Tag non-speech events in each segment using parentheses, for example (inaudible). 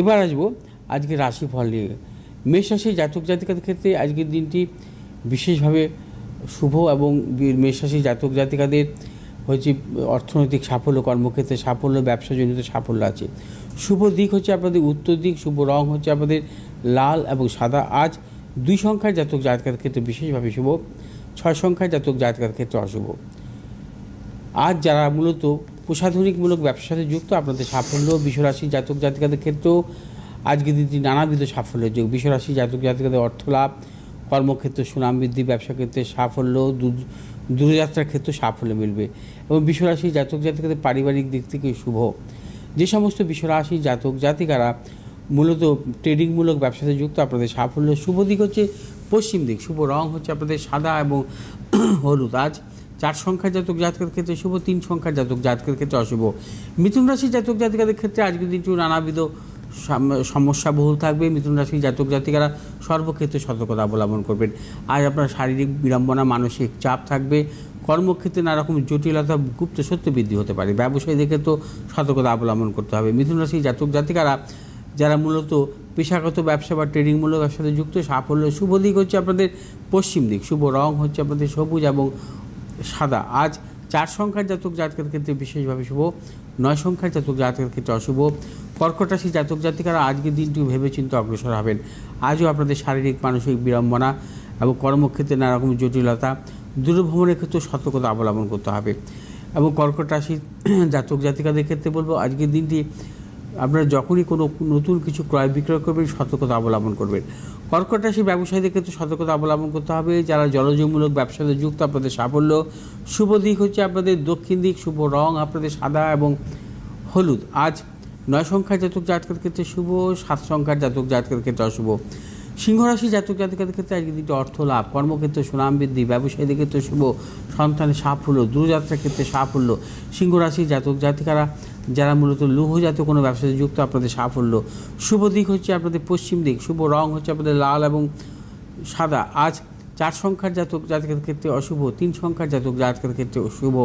এবার আসব আজকে রাশিফল নিয়ে। মেষ রাশি জাতক জাতিকাদের ক্ষেত্রে আজকের দিনটি বিশেষভাবে শুভ এবং মেষ রাশি জাতক জাতিকাদের হচ্ছে অর্থনৈতিক সাফল্য, কর্মক্ষেত্রে সাফল্য, ব্যবসাজনিত সাফল্য আছে। শুভ দিক হচ্ছে আপনাদের উত্তর দিক, শুভ রং হচ্ছে আপনাদের লাল এবং সাদা। আজ দুই সংখ্যার জাতক জাতকাদের ক্ষেত্রে বিশেষভাবে শুভ, ছয় সংখ্যার জাতক জাতকাদের ক্ষেত্রে অশুভ। আজ যারা মূলত প্রসাধনিকমূলক ব্যবসার সাথে যুক্ত, আপনাদের সাফল্য, বিশ্বরাশি জাতক জাতিকাদের ক্ষেত্রেও আজকের দিনটি নানাবিধ সাফল্যের যোগ। বিশ্বরাশি জাতক জাতিকাদের অর্থ লাভ, কর্মক্ষেত্রে সুনাম বৃদ্ধি, ব্যবসা ক্ষেত্রে সাফল্য, দূর- দূরযাত্রার ক্ষেত্রে সাফল্য মিলবে এবং বিশ্বরাশি জাতক জাতিকাদের পারিবারিক দিক থেকে শুভ। যে সমস্ত বিশ্বরাশি জাতক জাতিকারা মূলত ট্রেডিংমূলক ব্যবসাতে যুক্ত, আপনাদের সাফল্য শুভ দিক হচ্ছে পশ্চিম দিক। শুভ রং হচ্ছে আপনাদের সাদা এবং হলুদ। আজ চার সংখ্যার জাতক জাতকের ক্ষেত্রে শুভ, তিন সংখ্যার জাতক জাতকের ক্ষেত্রে অশুভ। মিথুন রাশির জাতক জাতিকাদের ক্ষেত্রে আজকের দিনটি নানাবিধ সমস্যা বহুল থাকবে। মিথুন রাশির জাতক জাতিকারা সর্বক্ষেত্রে সতর্কতা অবলম্বন করবেন। আজ আপনার শারীরিক বিড়ম্বনা, মানসিক চাপ থাকবে। কর্মক্ষেত্রে নানা রকম জটিলতা, গুপ্ত সত্য বৃদ্ধি হতে পারে। ব্যবসায়ীদের তো সতর্কতা অবলম্বন করতে হবে। মিথুন রাশির জাতক জাতিকারা যারা মূলত পেশাগত ব্যবসা বা ট্রেডিংমূলক ব্যবসার সাথে যুক্ত, সাফল্য, শুভ দিক হচ্ছে আপনাদের পশ্চিম দিক। শুভ রং হচ্ছে আপনাদের সবুজ এবং সাদা। আজ চার সংখ্যার জাতক জাতকের ক্ষেত্রে বিশেষভাবে শুভ, নয় সংখ্যার জাতক জাতকের ক্ষেত্রে অশুভ। কর্কট রাশি জাতক জাতিকারা আজকের দিনটি ভেবেচিন্তে অগ্রসর হবেন। আজও আপনাদের শারীরিক, মানসিক বিড়ম্বনা এবং কর্মক্ষেত্রে নানা রকম জটিলতা, দূরভ্রমণের ক্ষেত্রে সতর্কতা অবলম্বন করতে হবে। এবং কর্কট রাশি (clears throat) জাতক জাতিকাদের ক্ষেত্রে বলব, আজকের দিনটি আপনারা যখনই কোনো নতুন কিছু ক্রয় বিক্রয় করবেন, সতর্কতা অবলম্বন করবেন। কর্কট রাশি ব্যবসায়ীদের ক্ষেত্রে সতর্কতা অবলম্বন করতে হবে। যারা জলজমূলক ব্যবসাতে যুক্ত, আপনাদের সাফল্য। শুভ দিক হচ্ছে আপনাদের দক্ষিণ দিক, শুভ রং আপনাদের সাদা এবং হলুদ। আজ নয় সংখ্যার জাতক জাতকের ক্ষেত্রে শুভ, সাত সংখ্যার জাতক জাতকের ক্ষেত্রে অশুভ সিংহরাশি জাতক জাতিকাদের ক্ষেত্রে আজকে দিনটি অর্থ লাভ। কর্মক্ষেত্রে সুনাম বৃদ্ধি, ব্যবসায়ীদের ক্ষেত্রে শুভ, সন্তানের সাফল্য, দূরযাত্রার ক্ষেত্রে সাফল্য। সিংহরাশি জাতক জাতিকারা, যারা মূলত লৌহজাত কোনো ব্যবসাতে যুক্ত, আপনাদের সাফল্য। শুভ দিক হচ্ছে আপনাদের পশ্চিম দিক, শুভ রং হচ্ছে আপনাদের লাল এবং সাদা। আজ চার সংখ্যার জাতক জাতকের ক্ষেত্রে অশুভ, তিন সংখ্যার জাতক জাতকের ক্ষেত্রে শুভ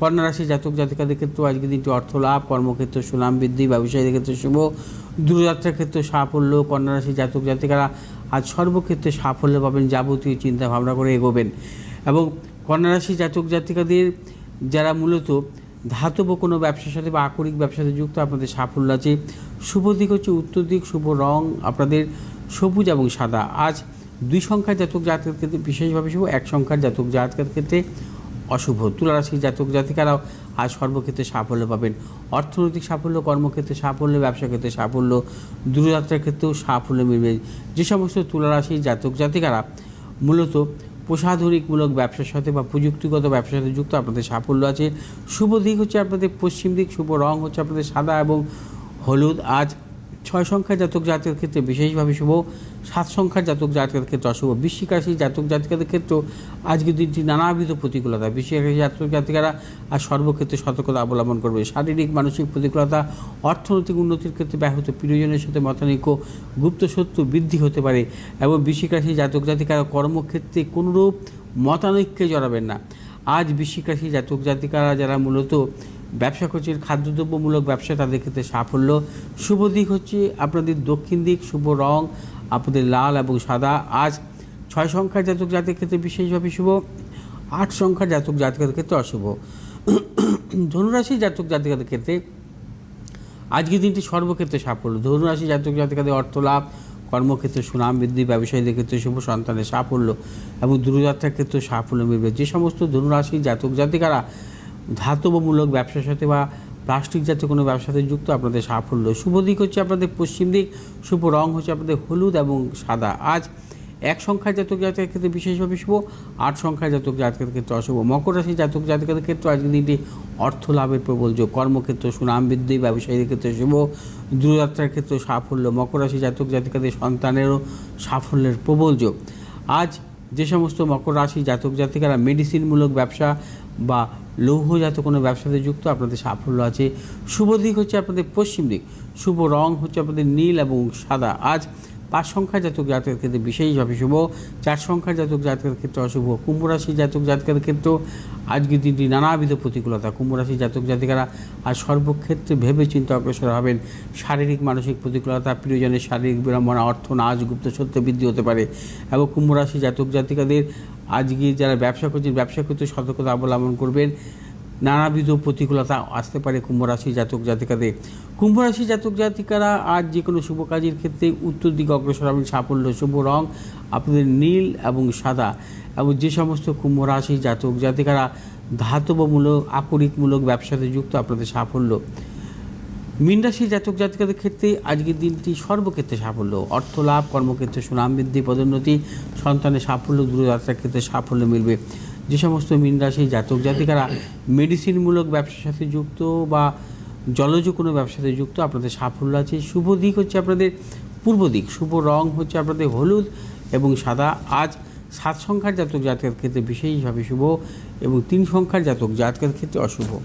কন্যা রাশি জাতক জাতিকাদের ক্ষেত্রেও আজকে দিনটি অর্থ লাভ। কর্মক্ষেত্রে সুনাম বৃদ্ধি, ব্যবসায়ীদের ক্ষেত্রে শুভ। দূরযাত্রার ক্ষেত্রে সাফল্য কন্যা রাশি জাতক, জাতিকারা আজ সর্বক্ষেত্রে সাফল্য পাবেন যাবতীয় চিন্তা ভাবনা করে এগোবেন। এবং কন্যা রাশি জাতক, জাতিকাদের যারা মূলত ধাতব কোনো ব্যবসার সাথে বা আকরিক ব্যবসার সাথে যুক্ত, আপনাদের সাফল্য আছে। শুভ দিক হচ্ছে উত্তর দিক, শুভ রং আপনাদের সবুজ এবং সাদা। আজ দুই সংখ্যার জাতক, জাতকের ক্ষেত্রে বিশেষভাবে শুভ, এক সংখ্যার জাতক, জাতকের ক্ষেত্রে অশুভ। তুলারাশির জাতক জাতিকারাও আজ সর্বক্ষেত্রে সাফল্য পাবেন। অর্থনৈতিক সাফল্য, কর্মক্ষেত্রে সাফল্য, ব্যবসা ক্ষেত্রে সাফল্য, দূরযাত্রার ক্ষেত্রেও সাফল্য মিলবে। যে সমস্ত তুলারাশির জাতক জাতিকারা মূলত প্রসাধনিকমূলক ব্যবসার সাথে বা প্রযুক্তিগত ব্যবসার সাথে যুক্ত, আপনাদের সাফল্য আছে। শুভ দিক হচ্ছে আপনাদের পশ্চিম দিক, শুভ রং হচ্ছে আপনাদের সাদা এবং হলুদ। আজ ছয় সংখ্যার জাতক জাতকের ক্ষেত্রে বিশেষভাবে শুভ, সাত সংখ্যার জাতক জাতকের ক্ষেত্রে অশুভ বৃশ্চিক রাশির জাতক জাতিকাদের ক্ষেত্রেও আজকের দিনটি নানাবিধ প্রতিকূলতা। বৃশ্চিক রাশির জাতক জাতিকারা আর সর্বক্ষেত্রে সতর্কতা অবলম্বন করবে। শারীরিক, মানসিক প্রতিকূলতা, অর্থনৈতিক উন্নতির ক্ষেত্রে ব্যাহত। প্রিয়জনের সাথে মতানৈক্য গুপ্ত সত্য বৃদ্ধি হতে পারে এবং বৃশ্চিক জাতক জাতিকারা কর্মক্ষেত্রে কোনোরূপ মতানৈক্যে জড়াবেন না। আজ বৃশ্চিক জাতক জাতিকারা যারা মূলত ব্যবসা করছেন খাদ্যদ্রব্যমূলক ব্যবসা তাদের ক্ষেত্রে সাফল্য। শুভ দিক হচ্ছে আপনাদের দক্ষিণ দিক, শুভ রং, আপনাদের লাল এবং সাদা। আজ ছয় সংখ্যার জাতক জাতকের ক্ষেত্রে বিশেষভাবে শুভ, আট সংখ্যার জাতক জাতকের ক্ষেত্রে অশুভ। ধনুরাশি জাতক জাতিকাদের ক্ষেত্রে আজকের দিনটি সর্বক্ষেত্রে সাফল্য। ধনুরাশি জাতক জাতিকাদের অর্থ লাভ, কর্মক্ষেত্রে সুনাম বৃদ্ধি, ব্যবসায়ীদের ক্ষেত্রে শুভ সন্তানের সাফল্য এবং দূরযাত্রার ক্ষেত্রে সাফল্য মিলবে। যে সমস্ত ধনুরাশি জাতক জাতিকারা ধাতবমূলক ব্যবসার সাথে বা প্লাস্টিক জাতীয় কোনো ব্যবসার সাথে যুক্ত আপনাদের সাফল্য। শুভ দিক হচ্ছে আপনাদের পশ্চিম দিক, শুভ রং হচ্ছে আপনাদের হলুদ এবং সাদা। আজ এক সংখ্যার জাতক জাতকের ক্ষেত্রে বিশেষভাবে শুভ, আট সংখ্যার জাতক জাতকের ক্ষেত্রে অশুভ। মকর রাশি জাতক জাতকের ক্ষেত্রে আজকের দিনটি অর্থ লাভের প্রবল যোগ। কর্মক্ষেত্র সুনাম বৃদ্ধি, ব্যবসায়ীদের ক্ষেত্রে শুভ, দূরযাত্রার ক্ষেত্রে সাফল্য, মকর রাশি জাতক জাতিকাদের সন্তানেরও সাফল্যের প্রবল যোগ। আজ যে সমস্ত মকর রাশি জাতক জাতিকারা মেডিসিনমূলক ব্যবসা বা লৌহজাত কোনো ব্যবসাতে যুক্ত, আপনাদের সাফল্য আছে। শুভ দিক হচ্ছে আপনাদের পশ্চিম দিক। শুভ রং হচ্ছে আপনাদের নীল এবং সাদা। আজ পাঁচ সংখ্যা জাতক জাতকের ক্ষেত্রে বিশেষভাবে শুভ, চার সংখ্যার জাতক জাতকের ক্ষেত্রে অশুভ, কুম্ভ রাশি জাতক জাতকের ক্ষেত্রেও আজকের দিনটি নানাবিধ প্রতিকূলতা। কুম্ভ রাশি জাতক জাতিকারা আর সর্বক্ষেত্রে ভেবে চিন্তা অগ্রসর হবেন। শারীরিক, মানসিক প্রতিকূলতা, প্রিয়জনের শারীরিক বিড়ম্বনা, অর্থ নাচ গুপ্ত সত্য বৃদ্ধি হতে পারে এবং কুম্ভ রাশি জাতক জাতিকাদের আজকে যারা ব্যবসা করছেন, ব্যবসা করতে সতর্কতা অবলম্বন করবেন। নানাবিধ প্রতিকূলতা আসতে পারে কুম্ভরাশি জাতক জাতিকাদের। কুম্ভরাশি জাতক জাতিকারা আজ যে কোনো শুভ কাজের ক্ষেত্রে উত্তর দিকে অগ্রসর হবেন সাফল্য, শুভ রং, আপনাদের নীল এবং সাদা এবং যে সমস্ত কুম্ভরাশি জাতক জাতিকারা ধাতবমূলক, আকরিকমূলক ব্যবসাতে যুক্ত, আপনাদের সাফল্য। মীন রাশি জাতক জাতিকাদের ক্ষেত্রে আজকের দিনটি সর্বক্ষেত্রে সাফল্য। অর্থ লাভ, কর্মক্ষেত্রে সুনাম বৃদ্ধি, পদোন্নতি, সন্তানের সাফল্য, দূরযাত্রার ক্ষেত্রে সাফল্য মিলবে। যে সমস্ত মীন রাশি জাতক জাতিকারা মেডিসিনমূলক ব্যবসার সাথে যুক্ত বা জলজ কোনো ব্যবসাতে যুক্ত, আপনাদের সাফল্য আছে। শুভ দিক হচ্ছে আপনাদের পূর্ব দিক। শুভ রং হচ্ছে আপনাদের হলুদ এবং সাদা। আজ সাত সংখ্যার জাতক জাতকের ক্ষেত্রে বিশেষভাবে শুভ এবং তিন সংখ্যার জাতক জাতকের ক্ষেত্রে অশুভ।